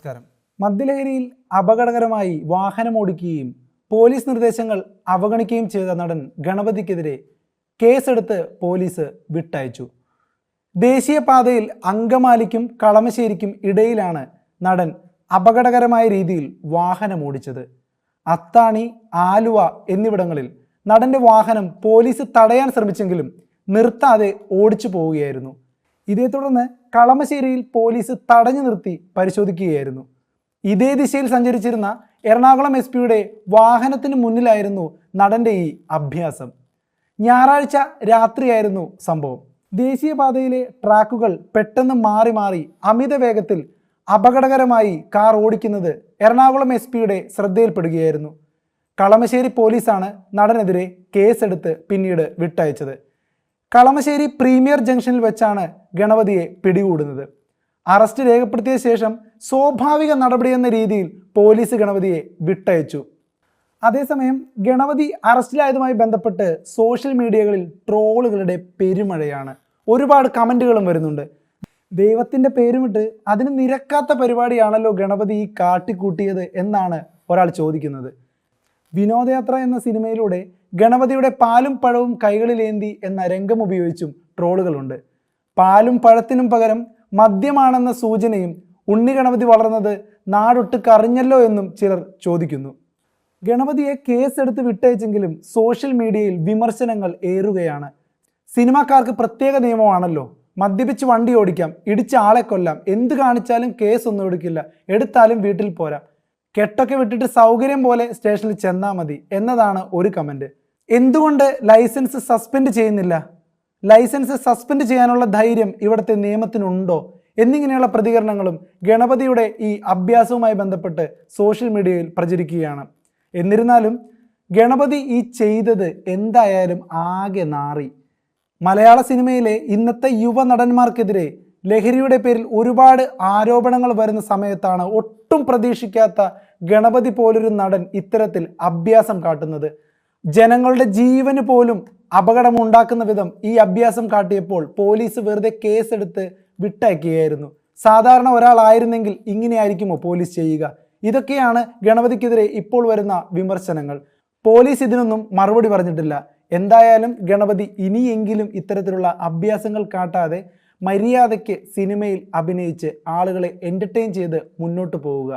നമസ്കാരം. മദ്യലഹരിയിൽ അപകടകരമായി വാഹനമോടിക്കുകയും പോലീസ് നിർദ്ദേശങ്ങൾ അവഗണിക്കുകയും ചെയ്ത നടൻ ഗണപതിക്കെതിരെ കേസെടുത്ത് പോലീസ് വിട്ടയച്ചു. ദേശീയപാതയിൽ അങ്കമാലിക്കും കളമശ്ശേരിക്കും ഇടയിലാണ് നടൻ അപകടകരമായ രീതിയിൽ വാഹനം വാഹനമോടിച്ചത് അത്താണി ആലുവ എന്നിവിടങ്ങളിൽ നടന്റെ വാഹനം പോലീസ് തടയാൻ ശ്രമിച്ചെങ്കിലും നിർത്താതെ ഓടിച്ചു പോവുകയായിരുന്നു. ഇതേ തുടർന്ന് കളമശ്ശേരിയിൽ പോലീസ് തടഞ്ഞു നിർത്തി പരിശോധിക്കുകയായിരുന്നു. ഇതേ ദിശയിൽ സഞ്ചരിച്ചിരുന്ന എറണാകുളം എസ് പിയുടെ വാഹനത്തിന് മുന്നിലായിരുന്നു നടന്റെ ഈ അഭ്യാസം. ഞായറാഴ്ച രാത്രിയായിരുന്നു സംഭവം. ദേശീയപാതയിലെ ട്രാക്കുകൾ പെട്ടെന്ന് മാറി മാറി അമിത വേഗത്തിൽ അപകടകരമായി കാർ ഓടിക്കുന്നത് എറണാകുളം എസ് പിയുടെ ശ്രദ്ധയിൽപ്പെടുകയായിരുന്നു. കളമശ്ശേരി പോലീസാണ് നടനെതിരെ കേസെടുത്ത് പിന്നീട് വിട്ടയച്ചത്. കളമശ്ശേരി പ്രീമിയർ ജംഗ്ഷനിൽ വെച്ചാണ് ഗണപതിയെ പിടികൂടുന്നത്. അറസ്റ്റ് രേഖപ്പെടുത്തിയ ശേഷം സ്വാഭാവിക നടപടിയെന്ന രീതിയിൽ പോലീസ് ഗണപതിയെ വിട്ടയച്ചു. അതേസമയം ഗണപതി അറസ്റ്റിലായതുമായി ബന്ധപ്പെട്ട് സോഷ്യൽ മീഡിയകളിൽ ട്രോളുകളുടെ പെരുമഴയാണ്. ഒരുപാട് കമന്റുകളും വരുന്നുണ്ട്. ദൈവത്തിന്റെ പേരുമിട്ട് അതിന് നിരക്കാത്ത പരിപാടിയാണല്ലോ ഗണപതി ഈ കാട്ടിക്കൂട്ടിയത് എന്നാണ് ഒരാൾ ചോദിക്കുന്നത്. വിനോദയാത്ര എന്ന സിനിമയിലൂടെ ഗണപതിയുടെ പാലും പഴവും കൈകളിലേന്തി എന്ന രംഗം ഉപയോഗിച്ചും ട്രോളുകളുണ്ട്. പാലും പഴത്തിനും പകരം മദ്യമാണെന്ന സൂചനയും ഉണ്ണി ഗണപതി വളർന്നത് നാടൊട്ട് കറിഞ്ഞല്ലോ എന്നും ചിലർ ചോദിക്കുന്നു. ഗണപതിയെ കേസെടുത്ത് വിട്ടയച്ചെങ്കിലും സോഷ്യൽ മീഡിയയിൽ വിമർശനങ്ങൾ ഏറുകയാണ്. സിനിമാക്കാർക്ക് പ്രത്യേക നിയമമാണല്ലോ. മദ്യപിച്ച് വണ്ടി ഓടിക്കാം ഇടിച്ച ആളെ കൊല്ലാം എന്ത് കാണിച്ചാലും കേസ് ഒന്നും എടുക്കില്ല എടുത്താലും വീട്ടിൽ പോരാ. കെട്ടൊക്കെ വിട്ടിട്ട് സൗകര്യം പോലെ സ്റ്റേഷനിൽ ചെന്നാൽ മതി എന്നതാണ് ഒരു കമന്റ് എന്തുകൊണ്ട് ലൈസൻസ് സസ്പെൻഡ് ചെയ്യുന്നില്ല? ലൈസൻസ് സസ്പെൻഡ് ചെയ്യാനുള്ള ധൈര്യം ഇവിടുത്തെ നിയമത്തിനുണ്ടോ? എന്നിങ്ങനെയുള്ള പ്രതികരണങ്ങളും ഗണപതിയുടെ ഈ അഭ്യാസവുമായി ബന്ധപ്പെട്ട് സോഷ്യൽ മീഡിയയിൽ പ്രചരിക്കുകയാണ്. എന്നിരുന്നാലും ഗണപതി ഈ ചെയ്തത് എന്തായാലും ആകെ നാറി. മലയാള സിനിമയിലെ ഇന്നത്തെ യുവ നടന്മാർക്കെതിരെ ലഹരിയുടെ പേരിൽ ഒരുപാട് ആരോപണങ്ങൾ വരുന്ന സമയത്താണ് ഒട്ടും പ്രതീക്ഷിക്കാത്ത ഗണപതി പോലൊരു നടൻ ഇത്തരത്തിൽ അഭ്യാസം കാട്ടുന്നത്. ജനങ്ങളുടെ ജീവന് പോലും അപകടമുണ്ടാക്കുന്ന വിധം ഈ അഭ്യാസം കാട്ടിയപ്പോൾ പോലീസ് വെറുതെ കേസെടുത്ത് വിട്ടയക്കുകയായിരുന്നു. സാധാരണ ഒരാളായിരുന്നെങ്കിൽ ഇങ്ങനെയായിരിക്കുമോ പോലീസ് ചെയ്യുക? ഇതൊക്കെയാണ് ഗണപതിക്കെതിരെ ഇപ്പോൾ വരുന്ന വിമർശനങ്ങൾ. പോലീസ് ഇതിനൊന്നും മറുപടി പറഞ്ഞിട്ടില്ല. എന്തായാലും ഗണപതി ഇനിയെങ്കിലും ഇത്തരത്തിലുള്ള അഭ്യാസങ്ങൾ കാട്ടാതെ മര്യാദയ്ക്ക് സിനിമയിൽ അഭിനയിച്ച് ആളുകളെ എന്റർടൈൻ ചെയ്ത് മുന്നോട്ട് പോവുക.